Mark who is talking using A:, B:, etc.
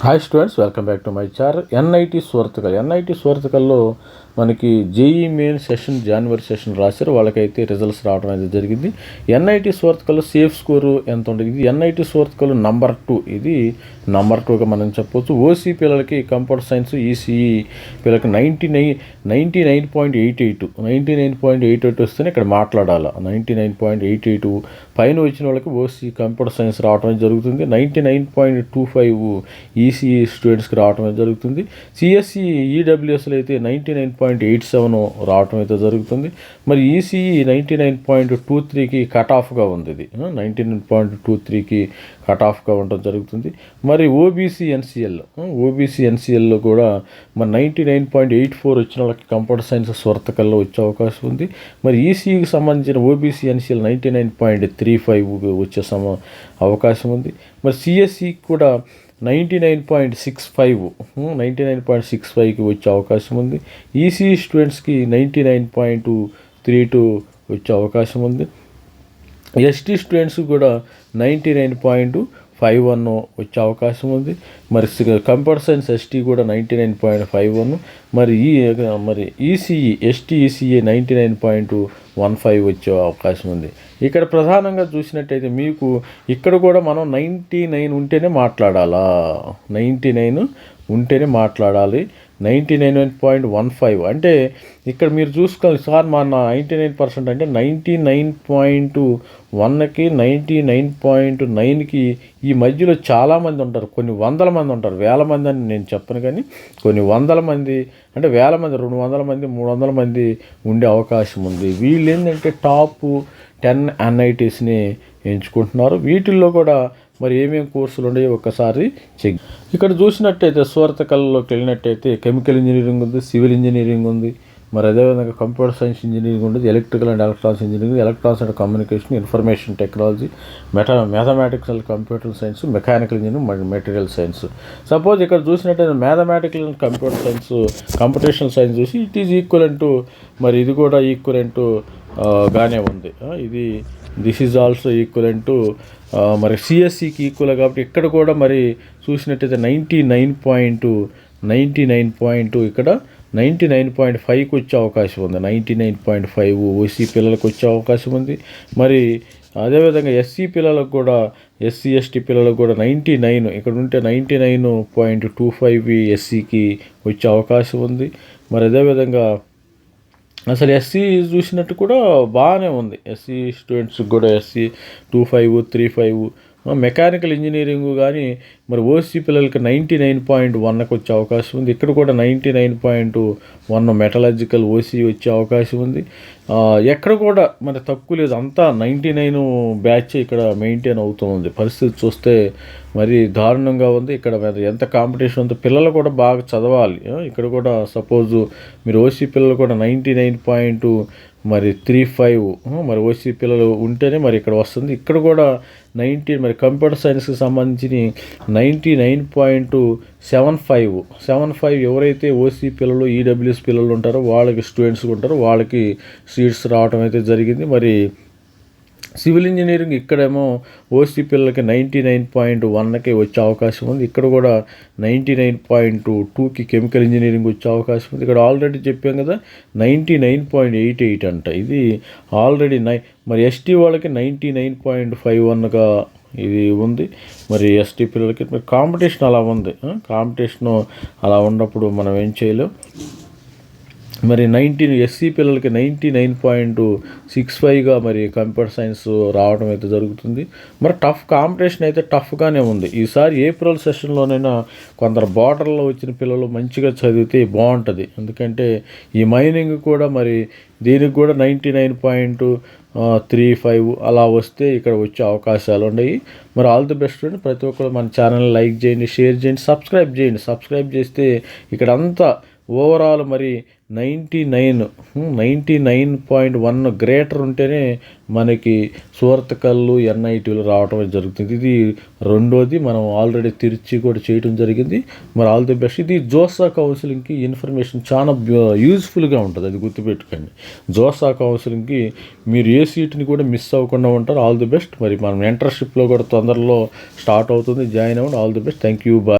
A: Hi students welcome back to my చార్ NIT Surathkal NIT స్వర్తకల్లో మనకి JEE main session జనవరి session రాశారు. వాళ్ళకైతే రిజల్ట్స్ రావడం అనేది జరిగింది. ఎన్ఐటి స్వర్తకల్లో సేఫ్ స్కోరు ఎంత ఉంటుంది ఇది ఎన్ఐటి స్వర్తకలు నంబర్ టూ. ఇది నంబర్ టూగా మనం చెప్పొచ్చు. ఓసీ పిల్లలకి కంప్యూటర్ సైన్స్ ఈసీఈ పిల్లలకి ninety nine ninety nine point eight eight ninety nine point eight eight వస్తేనే ఇక్కడ మాట్లాడాలి. Ninety nine point eight eight పైన వచ్చిన వాళ్ళకి ఓసీ కంప్యూటర్ సైన్స్ రావడం జరుగుతుంది. Ninety nine point two five ECE స్టూడెంట్స్కి రావడం జరుగుతుంది. సిఎస్సి ఈడబ్ల్యూఎస్లో అయితే ninety nine point point eight seven రావటం అయితే జరుగుతుంది. మరి ECE ninety nine point two త్రీకి కట్ ఆఫ్గా ఉంది ఇది. నైంటీ నైన్ పాయింట్ టూ త్రీకి కట్ ఆఫ్గా ఉండటం జరుగుతుంది. మరి ఓబీసీ ఎన్సీఎల్ ఓబీసీ ఎన్సీఎల్లో కూడా మరి ninety nine point eight four వచ్చిన వాళ్ళకి కంప్యూటర్ సైన్స్ స్వర్తకల్లో వచ్చే అవకాశం ఉంది. మరి ఈసీఈకి సంబంధించిన OBC NCL ninety nine point three five వచ్చే సమ అవకాశం ఉంది. మరి సిఎస్సి కూడా ninety nine point six five. Ninety nine point six ఫైవ్కి వచ్చే అవకాశం ఉంది. ఈసీ స్టూడెంట్స్కి ninety nine point three two వచ్చే అవకాశం ఉంది. ఎస్టీ స్టూడెంట్స్ కూడా ninety nine point five one వచ్చే అవకాశం ఉంది. మరి కంప్యూటర్ సైన్స్ ఎస్టీ కూడా ninety nine point five one. మరి ఈ మరి ECE ST ECE ninety nine point one five వచ్చే అవకాశం ఉంది. ఇక్కడ ప్రధానంగా చూసినట్టయితే మీకు ఇక్కడ కూడా మనం నైంటీ నైన్ ఉంటేనే మాట్లాడాలా? నైంటీ నైన్ ఉంటేనే మాట్లాడాలి. Ninety nine point one five. అంటే ఇక్కడ మీరు చూసుకోవాలి సార్ మా నైంటీ నైన్ పర్సెంట్ అంటే నైంటీ నైన్ పాయింట్ వన్కి నైంటీ నైన్ పాయింట్ నైన్కి ఈ మధ్యలో చాలామంది ఉంటారు. కొన్ని వందల మంది ఉంటారు. వేల మంది అని నేను చెప్పను కానీ కొన్ని వందల మంది అంటే వేల మంది రెండు వందల మంది మూడు వందల మంది ఉండే అవకాశం ఉంది. వీళ్ళు ఏంటంటే టాప్ టెన్ ఎన్ఐటీస్ని ఎంచుకుంటున్నారు. వీటిల్లో కూడా మరి ఏమేమి కోర్సులు ఉన్నాయో ఒకసారి చెక్. ఇక్కడ చూసినట్టయితే స్వార్థకళలోకి వెళ్ళినట్టయితే కెమికల్ ఇంజనీరింగ్ ఉంది సివిల్ ఇంజనీరింగ్ ఉంది మరి అదేవిధంగా కంప్యూటర్ సైన్స్ ఇంజనీరింగ్ ఉండదు electrical and electronics engineering electronics and communication information technology మెటా mathematics and computer science mechanical engineering material science. Suppose ఇక్కడ చూసినట్టయితే mathematical and computer science computational science చూసి it is equal equivalent మరి ఇది కూడా equivalent గానే ఉంది. ఇది దిస్ ఈజ్ ఆల్సో ఈక్వలెంట్ మరి సిఎస్సికి ఈక్వల్ కాబట్టి ఇక్కడ కూడా మరి చూసినట్టయితే ninety nine point ninety nine point ఇక్కడ నైంటీ నైన్ పాయింట్ ఫైవ్కి వచ్చే అవకాశం ఉంది. Ninety nine point five OC పిల్లలకు వచ్చే అవకాశం ఉంది. మరి అదేవిధంగా ఎస్సీ పిల్లలకు కూడా ఎస్సీ ఎస్టీ పిల్లలకు కూడా నైంటీ నైన్ ఇక్కడ ఉంటే ninety nine point two five ఎస్సీకి వచ్చే అవకాశం ఉంది. మరి అదేవిధంగా అసలు ఎస్సీ చూసినట్టు కూడా బాగానే ఉంది. ఎస్సీ స్టూడెంట్స్కి కూడా SC two five three five mechanical engineering కానీ మరి ఓసీ పిల్లలకి నైంటీ నైన్ పాయింట్ వన్కి వచ్చే అవకాశం ఉంది. ఇక్కడ కూడా ninety nine point one metallurgical OC వచ్చే అవకాశం ఉంది. ఎక్కడ కూడా మరి తక్కువ లేదు. అంతా నైంటీ నైన్ బ్యాచ్ ఇక్కడ మెయింటైన్ అవుతుంది పరిస్థితి చూస్తే మరి దారుణంగా ఉంది. ఇక్కడ మరి ఎంత కాంపిటీషన్ ఉందో పిల్లలు కూడా బాగా చదవాలి. ఇక్కడ కూడా సపోజు మీరు ఓసీ పిల్లలు కూడా నైంటీ నైన్ పాయింట్ మరి త్రీ ఫైవ్ మరి ఓసీ పిల్లలు ఉంటేనే మరి ఇక్కడ వస్తుంది. ఇక్కడ కూడా నైంటీ మరి కంప్యూటర్ సైన్స్కి సంబంధించి ninety nine point seven five seven five ఎవరైతే ఓసీ పిల్లలు ఈడబ్ల్యూఎస్ పిల్లలు ఉంటారో వాళ్ళకి స్టూడెంట్స్ ఉంటారో వాళ్ళకి సీట్స్ రావడం అయితే జరిగింది. మరి సివిల్ ఇంజనీరింగ్ ఇక్కడేమో ఓసీ పిల్లలకి నైంటీ నైన్ పాయింట్ వన్కి వచ్చే అవకాశం ఉంది. ఇక్కడ కూడా నైంటీ నైన్ పాయింట్ టూకి కెమికల్ ఇంజనీరింగ్ వచ్చే అవకాశం ఉంది. ఇక్కడ ఆల్రెడీ చెప్పాం కదా ninety nine point eight eight అంట. ఇది ఆల్రెడీ నై మరి ఎస్టీ వాళ్ళకి నైంటీ నైన్ పాయింట్ ఫైవ్ వన్గా ఇది ఉంది. మరి ఎస్టీ పిల్లలకి మరి కాంపిటీషన్ అలా ఉంది. కాంపిటీషన్ అలా ఉన్నప్పుడు మనం ఏం చేయలేం. మరి నైన్టీన్ ఎస్సీ పిల్లలకి నైంటీ నైన్ పాయింట్ సిక్స్ ఫైవ్గా మరి కంప్యూటర్ సైన్స్ రావడం అయితే జరుగుతుంది. మరి టఫ్ కాంపిటీషన్ అయితే టఫ్గానే ఉంది. ఈసారి ఏప్రిల్ సెషన్లోనైనా కొందరు బార్డర్లో వచ్చిన పిల్లలు మంచిగా చదివితే బాగుంటుంది. ఎందుకంటే ఈ మైనింగ్ కూడా మరి దీనికి కూడా ninety nine point three five అలా వస్తే ఇక్కడ వచ్చే అవకాశాలు ఉన్నాయి. మరి ఆల్ ది బెస్ట్ అండి ప్రతి ఒక్కరు మన ఛానల్ లైక్ చేయండి షేర్ చేయండి సబ్స్క్రైబ్ చేయండి. సబ్స్క్రైబ్ చేస్తే ఇక్కడ అంతా ఓవరాల్ మరి ninety nine ninety nine point one greater ఉంటేనే మనకి సువర్తకల్లు ఎన్ఐటీలు రావడం జరుగుతుంది. ఇది రెండోది మనం ఆల్రెడీ తిరిచి కూడా చేయడం జరిగింది. మరి ఆల్ ది బెస్ట్. ఇది జోసా కౌన్సిలింగ్కి ఇన్ఫర్మేషన్ చాలా యూజ్ఫుల్గా ఉంటుంది. అది గుర్తుపెట్టుకోండి. జోసా కౌన్సిలింగ్కి మీరు ఏ సీట్ని కూడా మిస్ అవ్వకుండా ఉంటారు. All the best. మరి మనం ఎంటర్షిప్లో కూడా తొందరలో స్టార్ట్ అవుతుంది. జాయిన్ అవ్వండి. All the best. Thank you bye.